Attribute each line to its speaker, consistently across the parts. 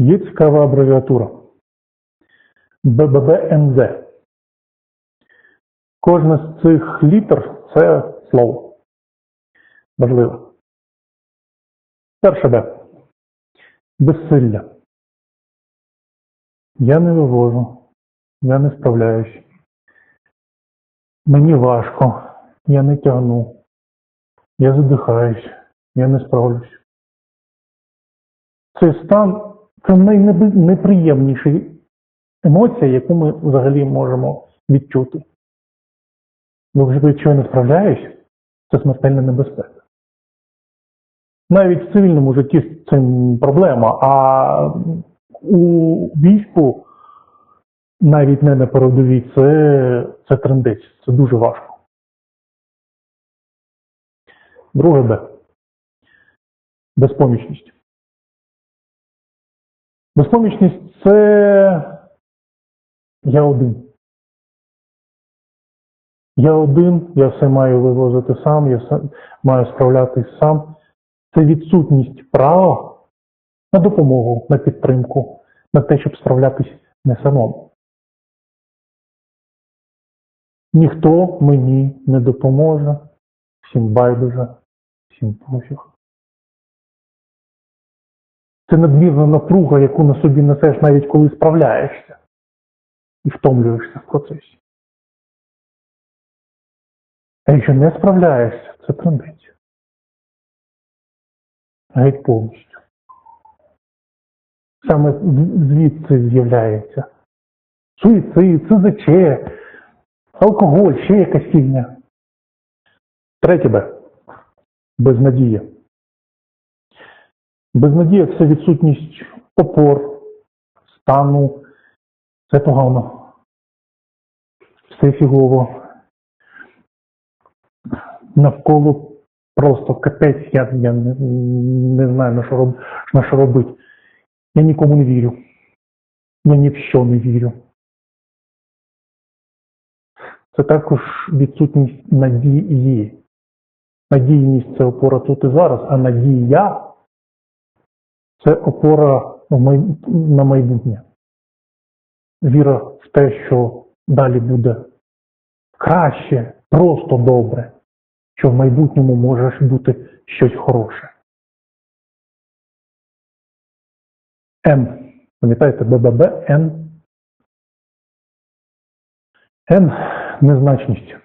Speaker 1: Є цікава абревіатура. БББНЗ. Кожна з цих літер це слово. Важливо. Перше Б. Безсилля. Я не вивожу. Я не справляюсь. Мені важко. Я не тягну. Я задихаюсь. Я не справлюсь. Цей стан це найнеприємніша емоція, яку ми взагалі можемо відчути. Бо вже якщо я не справляюсь, це смертельна небезпека. Навіть в цивільному житті це проблема, а у війську навіть не на передовій, це, це трендець, це дуже важко. Друге Б. Безпомічність. Безпомічність це я один. Я один, я все маю вивозити сам, я все маю справлятись сам. Це відсутність права на допомогу, на підтримку, на те, щоб справлятись не самому. Ніхто мені не допоможе, всім байдуже, всім пофіг. Це надмірна напруга, яку на собі несеш навіть коли справляєшся і втомлюєшся в процесі. А якщо не справляєшся, це трендець. Геть повністю. Саме звідси з'являється суїцид, СЗЧ, алкоголь, ще якась фігня. Третє Б. Безнадія. Безнадія це відсутність опор, стану. Це погано. Все фігово. Навколо просто капець, я, я не, не знаю на що, роб, на що робити. Я нікому не вірю. Я ні в що не вірю. Це також відсутність надії. Надійність це опора тут і зараз, а надія це опора на майбутнє. Віра в те, що далі буде краще, просто добре, що в майбутньому може бути щось хороше. Н. Пам'ятаєте, БББ, Н. Н незначність.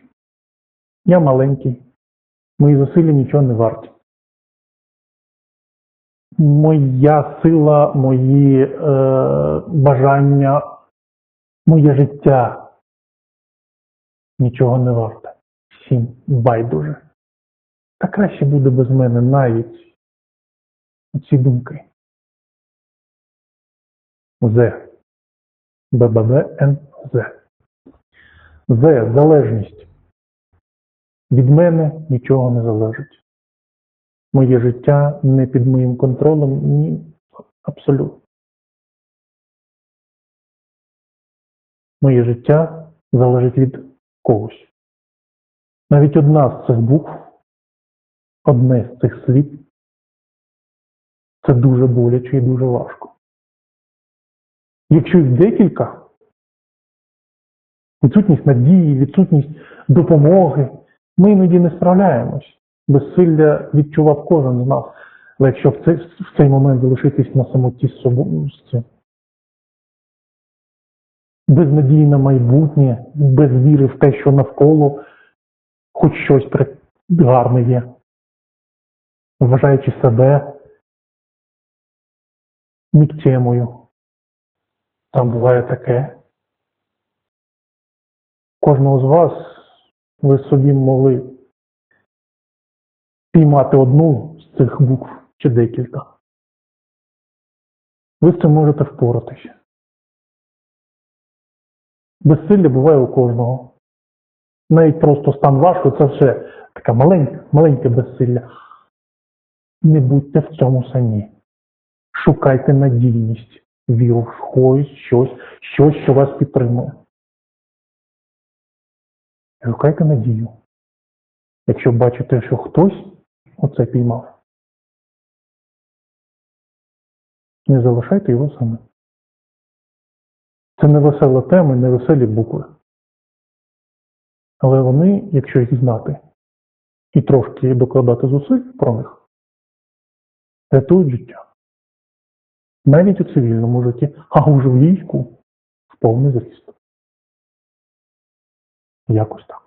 Speaker 1: Я маленький. Мої зусилля нічого не варті моя сила, мої е, бажання, моє життя нічого не варте. Всім байдуже. Та краще буде без мене навіть ці думки. З. БББ Н З. З. Залежність. Від мене нічого не залежить моє життя не під моїм контролем, ні, абсолютно. Моє життя залежить від когось. Навіть одна з цих букв, одне з цих слів, це дуже боляче і дуже важко. Якщо їх декілька, відсутність надії, відсутність допомоги, ми іноді не справляємось безсилля відчував кожен з нас. Але якщо в цей, в цей момент залишитись на самоті з собою, з без надії на майбутнє, без віри в те, що навколо хоч щось гарне є, вважаючи себе нікчемою. Там буває таке. Кожного з вас ви собі могли піймати одну з цих букв чи декілька. Ви з цим можете впоратися. Безсилля буває у кожного. Навіть просто стан важко це все таке маленьке, маленьке безсилля. Не будьте в цьому самі. Шукайте надійність, віру в когось, щось, щось, що вас підтримує. Шукайте надію. Якщо бачите, що хтось Оце піймав. Не залишайте його самим. Це не весела тема, не веселі букви. Але вони, якщо їх знати і трошки докладати зусиль про них, рятують життя. Навіть у цивільному житті, а уже в війську в повний зріст. Якось так.